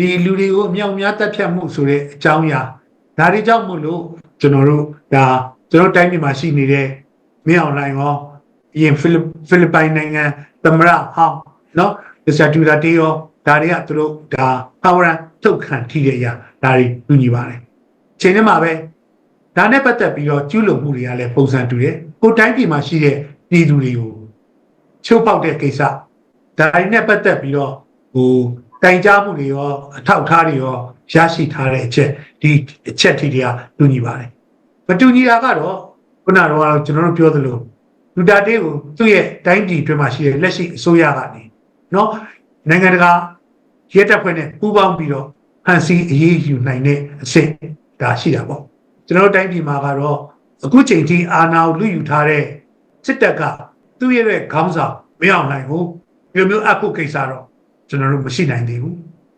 ဒီလူတွေကိုအမြောက်များတက်ဖြတ်မှုဆိုတဲ့အကြောင်းအရာဒါတွေကြောင့်မို့လို့ကျွန်တော်တို့ဒါကျွန်တော်တိုင်းပြည်မှာရှိနေတဲ့မင်းအောင်လှိုင်ရောအရင်ဖိလစ်ဖိလစ်ပိုင်နိုင်ငံသမ္မတဟောင်းနော်ဒီစတူဒါတေရောဒါတွေကသူတို့ဒါပါဝရန်ထုတ်ခံထိတဲ့အရာဒါတွေလူညီပါတယ်ချိန်ထဲမှာပဲဒါနဲ့ပတ်သက်ပြီးတော့ကျူးလွန်မှုတွေကလည်းပုံစံတူတယ်ကိုယ်တိုင်းပြည်မှာရှိတဲ့ပြည်သူတွေကိုချုပ်ပေါက်တဲ့ကိစ္စဒါတွေနဲ့ပတ်သက်ပြီးတော့ဟို တိုင်ကြားမှုတွေရောအထောက်အထားတွေရောရရှိထားတဲ့အချက်ဒီအချက်ထိတွေကတူညီပါတယ်မတူညီတာကတော့ခုနကတော့ကျွန်တော်တို့ပြောသလိုလူတာတေးကိုသူ့ရဲ့တိုင်းပြည်အတွင်းမှာရှိတဲ့လက်ရှိအစိုးရကနေနော်နိုင်ငံတကာရဲတပ်ဖွဲ့နဲ့ပူးပေါင်းပြီးတော့ဖန်ဆီးအရေးယူနိုင်တဲ့အဆင့်ဒါရှိတာပေါ့ကျွန်တော်တို့တိုင်းပြည်မှာကတော့အခုချိန်ထိအာဏာကိုလူယူထားတဲ့စစ်တပ်ကသူ့ရဲ့ခေါင်းဆောင်မင်းအောင်လှိုင်ကိုဒီလိုမျိုးအပ်ဖို့ကိစ္စတော့ ကျွန်တော်တို့မရှိနိုင်သေးဘူး